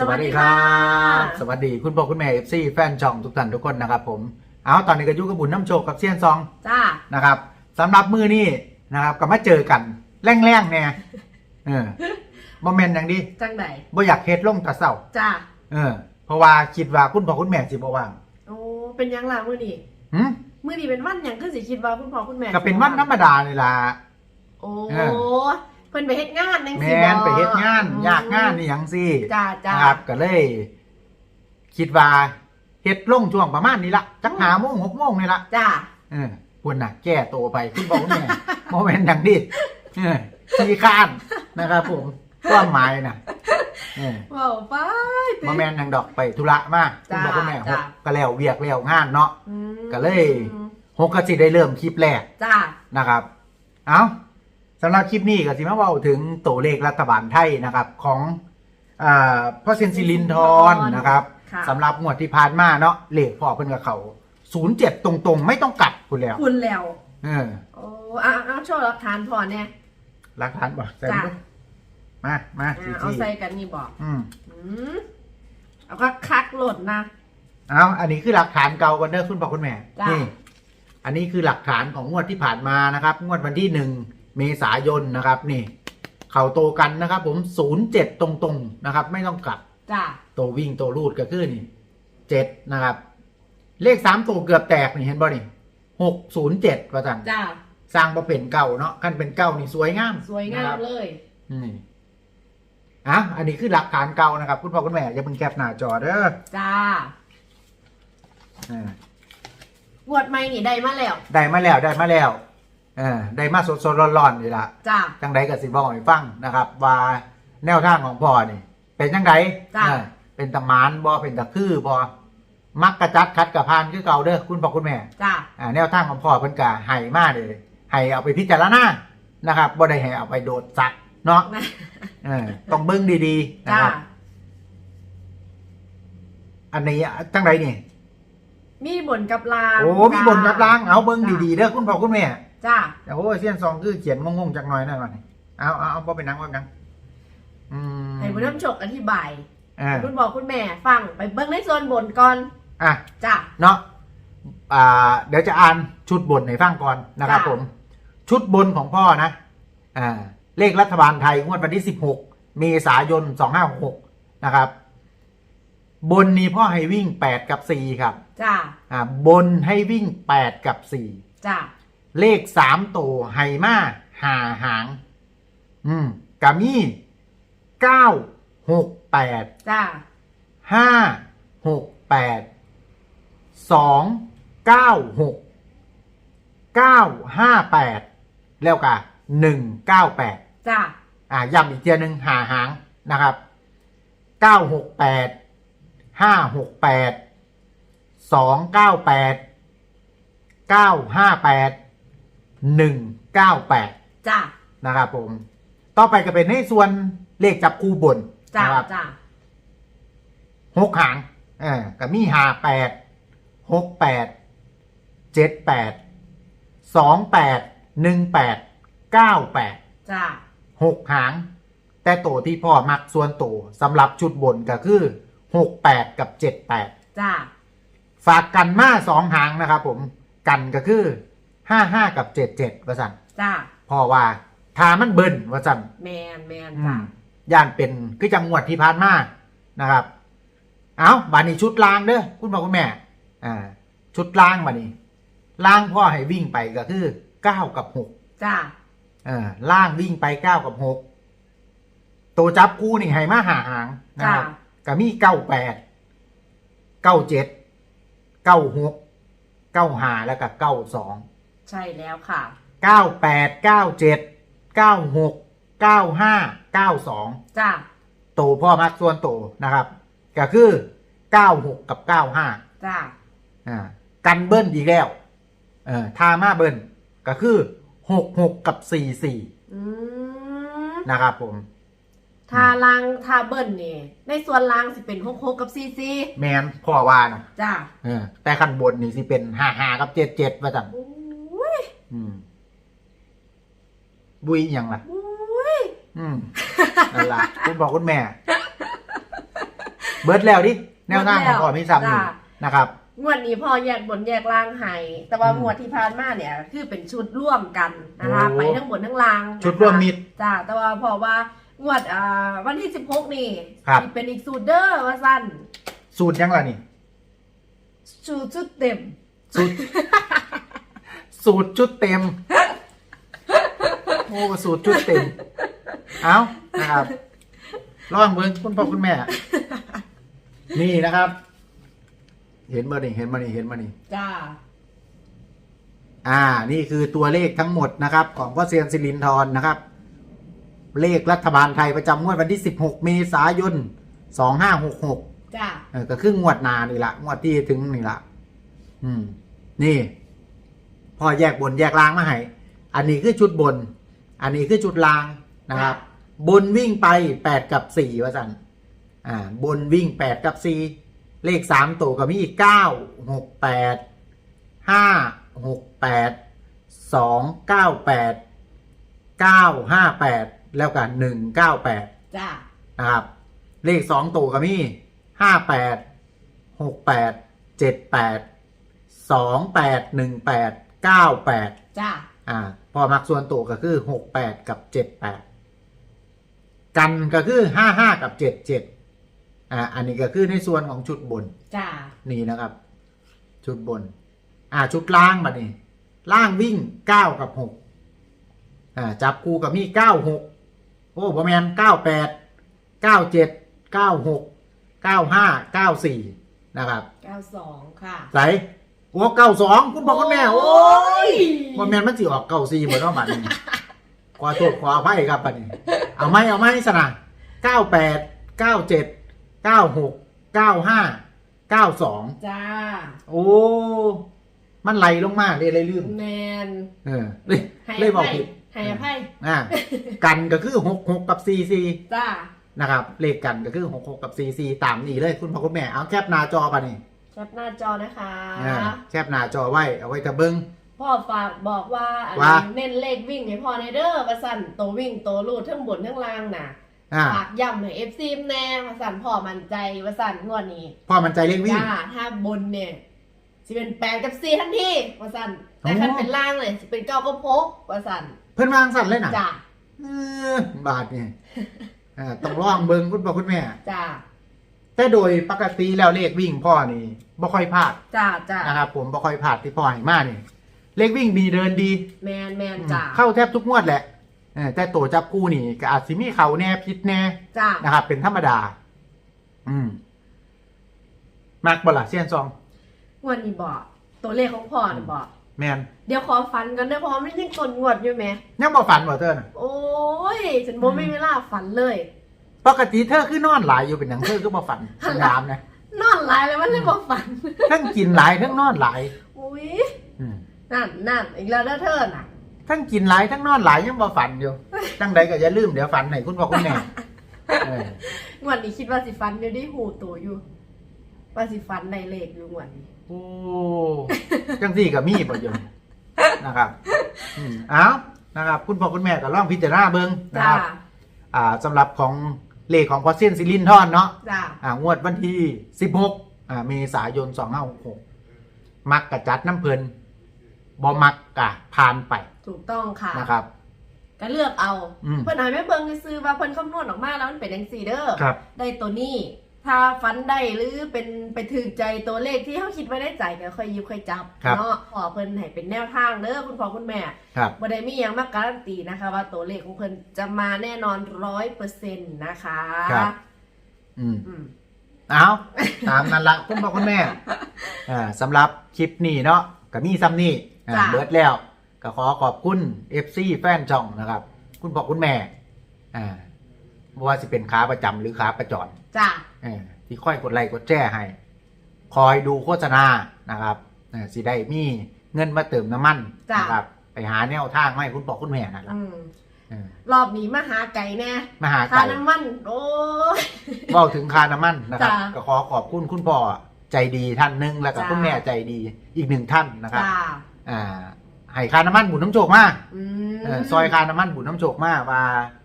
สวัสดีครับ สวัสดีคุณพ่อคุณแม่เอฟซีแฟนช่องทุกท่านทุกคนนะครับผม เอาตอนนี้ก็อยู่กับบุญน้ำโชคกับเซียนซองจ้านะครับสำหรับมือนี้นะครับก็มาเจอกันแรงๆเนี่ยเออโมเมนต์อย่างดีจังไดบ่อยากเฮ็ดลงแตะเศร้าจ้าเออ เพราะว่าคิดว่าคุณพ่อคุณแม่สิบ่ว่างโอ้เป็นหยังล่ะมื้อนี้หึมื้อนี้เป็นวันหยังคือสิคิดว่าคุณพ่อคุณแม่ก็เป็นวันธรรมดานี่ล่ะโอ้ เอเพิ่นไปเฮ็ดงานจังแมซี่บ่นไปเฮ็ดงานอืมยากงานนี่หยังสิจ้าจ้านะครับก็เลย คิดว่าเฮ็ดลงช่วงประมาณนี้ละจักหาโมงหกโมงนี่ละจ้าเออควรน่ะแก้ตัวไปคุณบอกว่าแม่โมเมนต์ดังนี้เออขี้ข้านนะครับผมความหมายน่ะเออว้าวไปโมเมนต์ดังดอกไปธุระมากคุณบอกว่าแม่หจ้ะกก็แล้วเวียกแล้วงานเนาะอืมก็เลยหกก็สิได้เริ่มคลิปแรกจ้านะครับ เอา สำหรับคลิปนี้ก็สิมาเว้าถึงตัวเลขรัฐบาลไทยนะครับ ของอ่าพ่อเซนซิลินทรนะครับค่ะ สำหรับงวดที่ผ่านมาเนาะเลขพ่อเพิ่นกับเขาศูนย์เจ็ดตรงๆ ไม่ต้องกลับคุณแล้ว คุณแล้ว เออโอ้อะเอาโชว์หลักฐานพอแน่หลักฐานบ่ใส่จ้ามามามาอ่าจีเอาจีใส่กันนี่บอกอืมอืมเอาก็คักโหลดนะ เอาอันนี้คือหลักฐานเก่ากันเด้อคุณพ่อคุณแม่จ้ะ นี่อันนี้คือหลักฐานของงวดที่ผ่านมานะครับ งวดวันที่หนึ่ง เมษายนนะครับนี่ เข่าโตกันนะครับผมศูนย์เจ็ดตรงๆนะครับ ไม่ต้องกลับจ้าตัววิ่งตัวรูดก็คือนี่เจ็ดนะครับ เลขสามตัวเกือบแตกนี่เห็นบ่นี่หกศูนย์เจ็ดว่าจังจ้าสร้างมาเป็นเก่าเนาะขั้นเป็นเก่านี่สวยงามสวยงานะคมรับเลย นี่อะอันนี้คือหลักฐานเก่านะครับ คุณพ่อคุณแม่อย่าเพิ่งแคปหน้าจอเด้อจ้าอ่าบวดไม่นี่ได้มาแล้ว ได้มาแล้วได้มาแล้ว เออได้มาสดๆร้อนๆนี่ละจ้า จังไดก็สิบอกให้ฟังนะครับ ว่าแนวทางของพ่อนี่ เป็นจังไดจ้ะ เออเป็นตะหมานบ่เป็นตะคือบ่มักกระจัดคัดกระพานคือเก่าเด้อคุณพ่อคุณแม่ จ้า อ่าแนวทางของพ่อเพิ่นก็ให้มาเลยให้เอาไปพิจารณานะครับบ่ได้ให้เอาไปโดดสักเนาะเออต้องเบิ่งดีๆนะจ้า ครับ อันนี้จังไดนี่ มีบนกับลางโอ้มีบนกับล้างเอาเบิ่งดีๆเด้อคุณพ่อคุณแม่ จ้าโอ้ยเสี้ยนซองคือเขียนงงๆจักหน่อยนั่นว่านี่เอาเอาเอาบ่เป็นหนังว่ากันอืมให้บุญน้ำฉกอธิบายอ่าคุณบอกคุณแม่ฟังไปเบิ้งในโซนบนก่อนอะ จ้า เนาะอ่าเดี๋ยวจะอ่านชุดบนให้ฟังก่อนนะครับจ้ะ ผม ชุดบนของพ่อนะ อ่า เลขรัฐบาลไทยงวดวันที่ 16 เมษายน 2566 นะครับ บนนี้พ่อให้วิ่ง 8 กับ 4 ครับ จ้า อ่า บนให้วิ่ง 8 กับ 4 จ้า เลข3ตัวไฮมาหาหาง อืมกามี9 6 8จ้าห้าหกแปดสองเก้าหกเก้าห้าแปดแล้วก็หนึ่งเก้าแปดจ้าอ่าย้ำอีกเทียหนึ่งหาหางนะครับเก้าหกแปดห้าหกแปดสองเก้าแปดเก้าห้าแปด หนึ่งเก้าแปดจ้านะครับผม ต่อไปก็เป็นในส่วนเลขจับคู่บนจ้านะครับจ้าหกหางเออก็มีหาแปดหกแปดเจ็ดแปดสองแปดหนึ่งแปดเก้าแปดจ้าหกหาง แต่โตที่พ่อมักส่วนโตสำหรับชุดบนก็คือหกแปดกับเจ็ดแปดจ้าฝากกันมาสองหางนะครับผมกันก็คือ ห้าห้ากับเจ็ดเจ็ดวะสันจ้าพ่อว่าทามันเบิ้ลวะสันแมนแมนอืจ้ามย่านเป็นคือจังหวัดที่ผ่านมานะครับ เอาบานี้ชุดล่างเด้อคุณพ่อคุณแม่ อ่า ชุดล่างบานี้ล่างพ่อให้วิ่งไปก็คือเก้ากับหกจ้าเออล่างวิ่งไปเก้ากับหกตัวจับคู่นี่ให้มาหาหางนะครับก็มีเก้าแปดเก้าเจ็ดเก้าหกเก้าหาแล้วก็เก้าสอง ใช่แล้วค่ะเก้าแปดเก้าเจ็ดเก้าหกเก้าห้าเก้าสองจ้าโตพ่อมักส่วนโตนะครับ ก็คือ 96 กับ 95จ้าอ่ากันเบิ้ลอีกแล้วเออทามาเบิ้ลก็คือ 66 กับ 44 อืมนะครับผม ทาลางทาเบิ้ลนี่ในส่วนลางสิเป็นหกหกกับซีซีแมนพ่อว่านะจ้าเออแต่ขั้นบนนี่สิเป็น 55 กับ 77ว่าจังอุ้ย อืม บุยอหย่างล่ะ อุ้ยอืมนั่นล่ะคุณบอกคุณแม่ เบิร์ดแล้วดิ แนวหน้าของพ่อมีซ้ำนี่จ้ะนะครับ งวดนี้พ่อแยกบนแยกล่างให้แต่ว่าอืมงวดที่ผ่านมาเนี่ย คือเป็นชุดร่วมกันนะคะโอ้ ไปทั้งบนทั้งล่างนะคะชุดร่วมมิตร จ้าแต่ว่าพอว่างวดอ่าวันที่ 16 นี่ครับ สิเป็นอีกสูตรเด้อว่าสั้นสูตรยังล่ะนี่ สูตรชุดเต็ม สูตร สูตรชุดเต็ม โอ้สูตรชุดเต็ม เอานะครับลองเบิ้งคุณพ่อคุณแม่ นี่นะครับ เห็นมานี่เห็นมานี่เห็นมานี่จ้า อ่า นี่คือตัวเลขทั้งหมดนะครับ ของพ่อเซียนสิรินทรนะครับ เลขรัฐบาลไทยประจำงวดวันที่ 16 เมษายน 2566 จ้า เออก็คืองวดหนานี่ละงวดที่ถึงนี่ละอืม นี่ พอแยกบนแยกล่างมาให้อันนี้คือชุดบน อันนี้คือชุดล่างนะครับ บนวิ่งไปแปดกับสี่ว่าสันอ่าบนวิ่งแปดกับสี่เลขสามตัวก็มีเก้าหกแปดห้าหกแปดสองเก้าแปดเก้าห้าแปดแล้วกันหนึ่งเก้าแปดจ้านะครับ เลขสองตัวก็มีห้าแปดหกแปด เจ็ดแปดสองแปดหนึ่งแปดเก้าแปดจ้าอ่า พอมักส่วนตัวก็คือหกแปดกับเจ็ดแปดกันก็คือห้าห้ากับเจ็ดเจ็ดอ่า อันนี้ก็คือในส่วนของชุดบน จ้านี่นะครับ ชุดบน อ่า ชุดล่างมานี่ล่างวิ่งเก้ากับหกอ่า จับคู่กับมีเก้าหกโอ้ประมาณเก้าแปดเก้าเจ็ดเก้าหกเก้าห้าเก้าสี่นะครับ92ค่ะ ไหน โอ้เก้าสองคุณพ่อคุณแม่โอ้ยยประมาณมันสิออกเก้าสี่เหมือนว่าบัดนี้ขอโทษขออภัยครับบัดนี้ เอาไหมเอาไหมสนะเก้าแปดเก้าเจ็ดเก้าหกเก้าห้าเก้าสองจ้า โอ้ มันไหลลงมาเลยเลยลืมแมนเออเลยให้เลยอบอกภัยผิดให้อภัยอ่ากันก็คือหกหกกับซีซีจ้านะครับเลขกันก็คือหกหกกับซีซีตามนี้เลยคุณพ่อคุณแม่เอาแคปหน้าจอปะนี่แค ปหน้าจอนะคะอ่าแคปหน้าจอไว้เอาไว้จะเบิ้งพ่อฝากบอกว่าอันว่านี้เน้นเลขวิ่งให้พ่อในเด้อประสันโตววิ่งโตวลูดทั้งบนทั้งล่างน่ะอ่าฝากย้ำให้เอฟซีแน่ประสันพ่อมั่นใจประสันงวดนี้พ่อมันใจเลขวิ่ง จ้าถ้าบนเนี่ยจะเป็นแปดกับสี่ทันทีประสันแต่อ๋อถ้าเป็นล่างเลยจะเป็นเก้าก็พกประสันเพื่อนวางสั่นเลยนะจ้าเออบาทนี่อ่าต้องลองเบิ้งคุณพ่อคุณแม่ จ้าแต่โดยปกติแล้วเลขวิ่งพ่อนี่ บ่ค่อยพลาดจ้าจ้านะครับผมบ่ค่อยพลาดที่พ่อให้มานี่เลขวิ่งดีเดินดีแมนแมนจ้าเข้าแทบทุกงวดแหละเออแต่ตัวจับคู่นี่ก็อาจสิมีเขาแน่พิษแน่จ้านะครับเป็นธรรมดา อืมมักบ่ล่ะเซียนซองงวดนี้บอกตัวเลขของพ่อน่ะบอกแมนเดี๋ยวขอฟันกันเด้อเพราะมันยังกดงวดอยู่ไหมยังบ่ฝันบ่เธอน่ะโอ้ยฉันบ่ไม่เวลาฝันเลย ปกติเธอคือนอนหลายอยู่เป็นหนังเธอก็บ่ฝันหันหลังถามนะนอน หลายแล้วมันเลยบ่ฝัน ทั้งกินหลายทั้งนอนหลายอุ้ยอืมนั่นนั่นอีกแล้วเด้อเธอน่ะ ทั้งกินหลายทั้งนอนหลายยังบ่ฝันอยู่จังใดก็อย่าลืมเดี๋ยวฝันให้คุณพ่อคุณแม่เอองวดนี้คิดว่าสิฝันอยู่ได้หูตัวอยู่ ว่าสิฝันในเลขอยู่งวดนี้โอ้จังสี่กับมีประโยชน์นะครับอืมเอ้านะครับ คุณพ่อคุณแม่ก็ลองพิจารณาเบิ่งนะจ้า ครับ อ่าสำหรับของ เลขของพอเซียนซิลินทอนเนาะจ้าอ่างวดวันที่16อ่าเมษายน2566มักกะจัดน้ำเพลินบอมักกะผ่านไปถูกต้องค่ะนะครับ ก็เลือกเอาอืมเพิ่นหายไม่เบิ่งซื้อว่าเพิ่นคำนวณออกมาแล้วมันเป็นจังซี่เด้อครับ ได้ตัวนี้ ถ้าฟันได้หรือเป็นไปถึงใจตัวเลขที่เขาคิดไว้ในใจก็ค่อยหยิบค่อยจับครับ เนาะขอเพิ่นให้เป็นแนวทางเด้อคุณพ่อคุณแม่ครับ บ่ได้มีหยังมาการันตีนะคะ ว่าตัวเลขของเพิ่นจะมาแน่นอนร้อยเปอร์เซ็นต์นะคะครับ อืม อืม เอาตามนั้นละคุณพ่อคุณแม่อ่าสำหรับคลิปนี้เนาะก็มีซ้ำนี่อ่าจ้ะ เบิดแล้ว ก็ขอขอบคุณ FC แฟนช่องนะครับ คุณพ่อคุณแม่อ่า บ่ว่าสิเป็นขาประจำหรือขาประจรจ้าเออที่ค่อยกดไลค์กดแชร์ให้ คอยดูโฆษณานะครับเออสิได้มีเงินมาเติมน้ำมันจ้ะ นะครับ ไปหาแนวทางมาให้คุณพ่อคุณแม่นะครับอืมเออรอบนี้มาหาไก่แน่มาหาค่าไก่น้ำมันโอ้ย เว้าถึงค่าน้ำมันนะครับ จ้ะก็ขอขอบคุณคุณพ่อใจดีท่านหนึ่งแล้วก็จ้ะ คุณแม่ใจดีอีกหนึ่งท่านนะครับ จ้าอ่าให้ค่าน้ำมันบุญน้ำโชคมากอืมเออซอยค่าน้ำมันบุญน้ำโชคมากว่า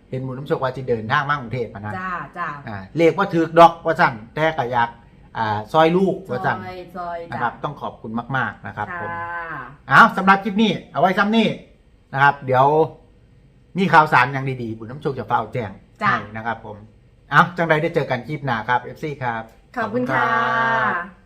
เห็นบุญน้ำโชคว่าจะเดินทางมากรุงเทพอะนะจ้าจ้าอ่าเรียกว่าถือดอกว่าสั่นแต่ก็อยากอ่าซอยลูกซว่าอสั่นยซอยนะจ้าครับต้องขอบคุณมาก ๆนะครับค่ะผมเอาสำหรับคลิปนี้เอาไว้ซ้ำนี่นะครับ เดี๋ยวมีข่าวสารอย่างดีๆบุญน้ำโชคจะเฝ้าแจ้งจ้ะให้นะครับ ผมเอาจังใดได้เจอกันคลิปหน้าครับ FC ครับ ขอบคุณค่ะ